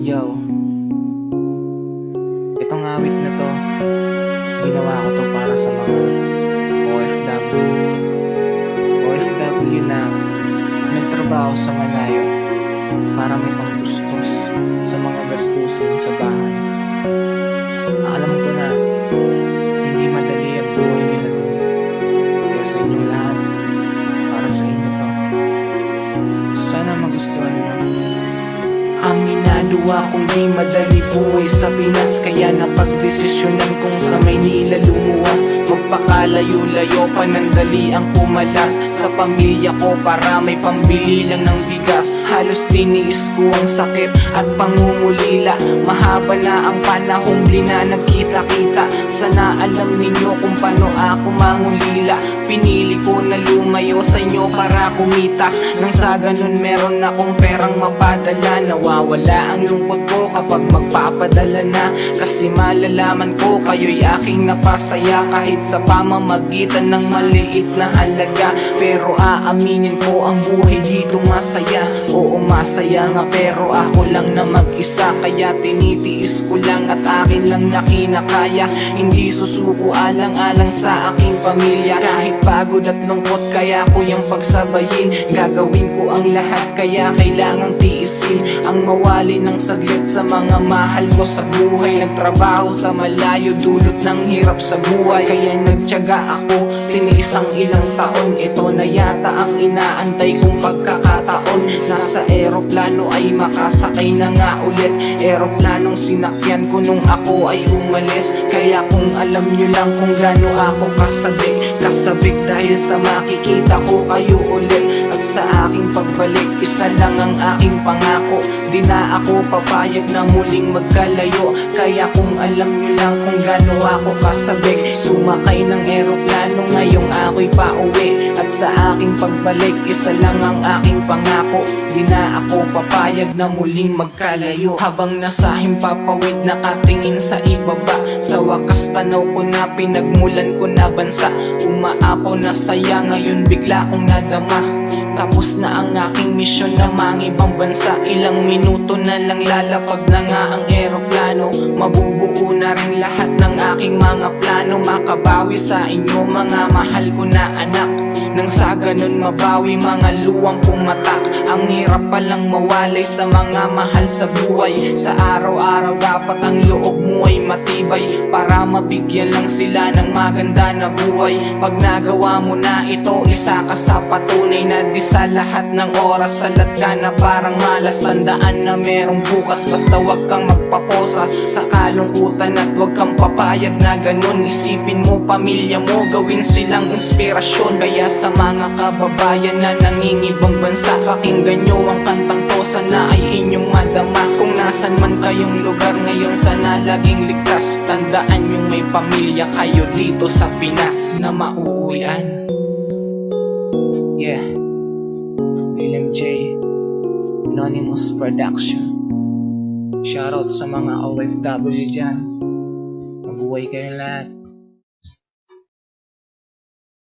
Yo, itong awit na to, ginawa ko to para sa mga OFW. OFW na nagtrabaho sa malayo para may panggustos sa mga gastusin sa bahay. Alam ko na hindi madali ang buhay nila to. Kaya sa inyo lahat, para sa inyo to. Sana magustuhan nyo. Aminado akong di madali buhay sa Pinas Kaya napagdesisyonan kong sa Maynila lumuwas Magpakalayo-layo panandali ang pumalas Sa pamilya ko para may pambili lang ng bigas. Halos tiniis ko ang sakit at pangungulila. Mahaba na ang panahong di na nagkita-kita. Sana alam ninyo kung paano ako mangulila Pinili ko na lumayo sa inyo para kumita. Nang sa ganun meron akong perang mapadala. Nawawala ang lungkot ko kapag magpapadala na. Kasi malalaman ko kayo'y aking napasaya. Kahit sa pamamagitan ng maliit na halaga. Pero aaminin ko ang buhay dito masaya. Oo masaya nga pero ako lang na mag-isa. Kaya tinitiis ko lang at akin lang na kinakaya. Hindi susuko alang-alang sa aking pamilya. Kahit pagod at lungkot kaya ko yung pagsabayin. Gagawin ko ang lahat kaya kailangang tiisin. Ang mawali ng saglit sa mga mahal ko sa buhay Nagtrabaho sa malayo dulot ng hirap sa buhay. Kaya nagtyaga ako Tiniis ang ilang taon. Ito na yata ang inaantay kong pagkakataon. Nasa eroplano ay makasakay na nga ulit. Eroplanong sinakyan ko nung ako ay umalis. Kaya kung alam nyo lang kung gaano ako kasabik Kasabik dahil sa makikita ko kayo ulit. At sa aking pagbalik isa lang ang aking pangako. Di na ako papayag na muling magkalayo. Kaya kung alam nyo lang kung gaano ako kasabik Sumakay ng eroplano ngayong ako'y pauwi At sa aking pagbalik isa lang ang aking pangako. Di na ako papayag na muling magkalayo. Habang nasa himpapawid nakatingin sa ibaba. Sa wakas tanaw ko na pinagmulan ko na bansa. Umaapaw na saya ngayon bigla kong nadama tapos na ang aking misyon na mangibang bansa. Ilang minuto na lang lalapag na nga ang eroplano. Mabubuo na rin lahat ng aking mga plano. Makabawi sa inyo mga mahal ko na anak. Nang sa ganun mabawi mga luwang pumatak. Ang hirap palang mawalay sa mga mahal sa buhay. Sa araw-araw dapat ang loob mo ay matibay Para mabigyan lang sila ng maganda na buhay. Pag nagawa mo na ito isa ka sa patunay na di sa lahat ng oras Salat ka na parang malas. Tandaan na merong bukas Basta wag kang magpaposas Sa kalungkutan at wag kang papayag na ganun Isipin mo pamilya mo Gawin silang inspirasyon. Kaya sa mga kababayan na nangingibang bansa Pakinggan nyo ang kantang to. Sana ay inyong madama. Kung nasan man kayong lugar ngayon Sana laging ligtas. Tandaan yung may pamilya kayo dito sa Pinas Na mauuwian Yeah. William J. Anonymous Production. Shoutout sa mga OFW dyan. Mabuhay kayo lahat